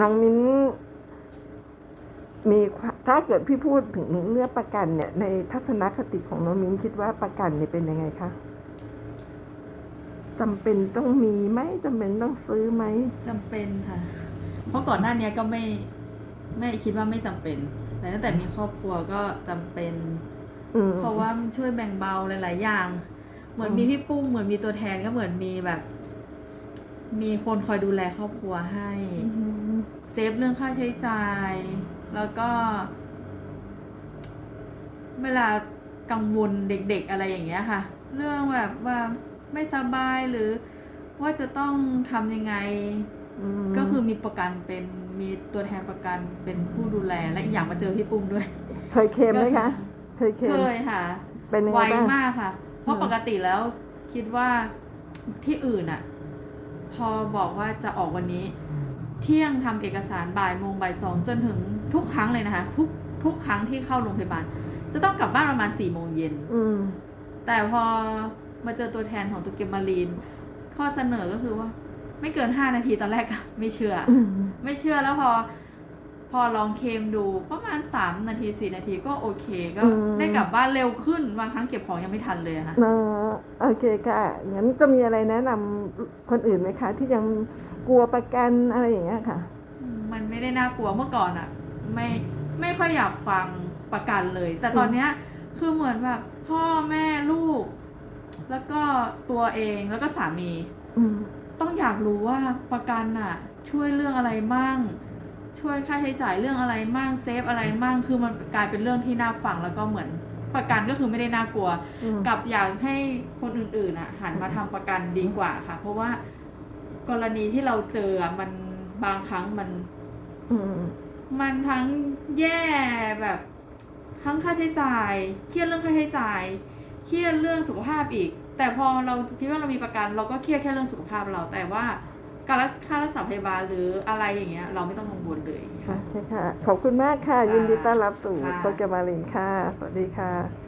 น้องมิ้นมีความถ้าเกิดพี่พูดถึงเรื่องประกันเนี่ย ในทัศนคติของน้องมิ้นคิดว่าประกันเนี่ยเป็นยังไงคะจำเป็นต้องมีไหมจำเป็นต้องซื้อไหมจำเป็นค่ะ เพราะก่อนหน้านี้ก็ไม่ไม่คิดว่าไม่จำเป็นแต่ตั้งแต่มีครอบครัวก็จำเป็น อืม เพราะว่ามันช่วยแบ่งเบาหลาย ๆ อย่าง เหมือนอืม มีพี่ปุ้มเหมือนมีตัวแทนก็เหมือนมีแบบ มีคนคอยดูแลครอบครัวให้อืมเซฟเรื่องค่าใช้จ่าย แล้วก็ เวลากังวลเด็กๆอะไรอย่างเงี้ยค่ะ เรื่องแบบว่าไม่สบายหรือว่าจะต้องทำยังไงมก็คือมีประกันเป็นมีตัวแทนประกันเป็นผู้ดูแลและอีกอย่างมาเจอพี่ปุ้มด้วย เคยเคลมไหมคะ เคยเคลเคมยค่ะ เป็นยังไวไงบ้างมากค่ะ เพราะอืมปกติแล้วคิดว่าที่อื่นอะ พอบอกว่าจะออกวันนี้ เที่ยงทำเอกสารบ่ายโมงบ่ายสองจนถึงทุกครั้งเลยนะคะ ทุกทุกครั้งที่เข้าโรงพยาบาล จะต้องกลับบ้านประมาณสี่โมงเย็นอืมแต่พอมาเจอตัวแทนของตุกเกมมารีน ข้อเสนอก็คือว่า ไม่เกินห้านาทีตอนแรกอะไม่เชื่อออืมไม่เชื่อแล้วพอ พอลองเคลมดูประมาณสามนาทีสี่นาทีก็โอเคก็ได้กลับบ้านเร็วขึ้นบางครั้งเก็บของยังไม่ทันเลยอะค่ะเนอะโอเคค่ะงั้นจะมีอะไรแนะนำคนอื่นไหมคะ ที่ยังกลัวประกันอะไรอย่างเงี้ยค่ะ มันไม่ได้น่ากลัวเมื่อก่อนอะไม่ไม่ค่อยอยากฟังประกันเลย แต่ตอนเนี้ยคือเหมือนแบบพ่อแม่ลูก แล้วก็ตัวเองแล้วก็สามี อืม ต้องอยากรู้ว่าประกันอะช่วยเรื่องอะไรมั่ง ช่วยค่าใช้จ่ายเรื่องอะไรมั่งเซฟอะไรมั่งคือมันกลายเป็นเรื่องที่น่าฟังแล้วก็เหมือนประกันก็คือไม่ได้น่ากลัว อืม กับอยากให้คนอื่นๆอะหันมาทำประกันดีกว่าค่ะ เพราะว่ากรณีที่เราเจออะมันบางครั้งมันอืมมันทั้งแย่แบบทั้งค่าใช้จ่าย เครียดเรื่องค่าใช้จ่าย เครียดเรื่องสุขภาพอีก แต่พอเราคิดว่าเรามีประกัน เราก็เครียดแค่เรื่องสุขภาพเราแต่ว่า การรักค่ารักษาพยาบาลหรืออะไรอย่างเงี้ยเราไม่ต้องกังวลเลยค่ะโอเคค่ะ ขอบคุณมากค่ะ ยินดีต้อนรับสู่ค่ะโปรแกรมมาลินค่ะ สวัสดีค่ะ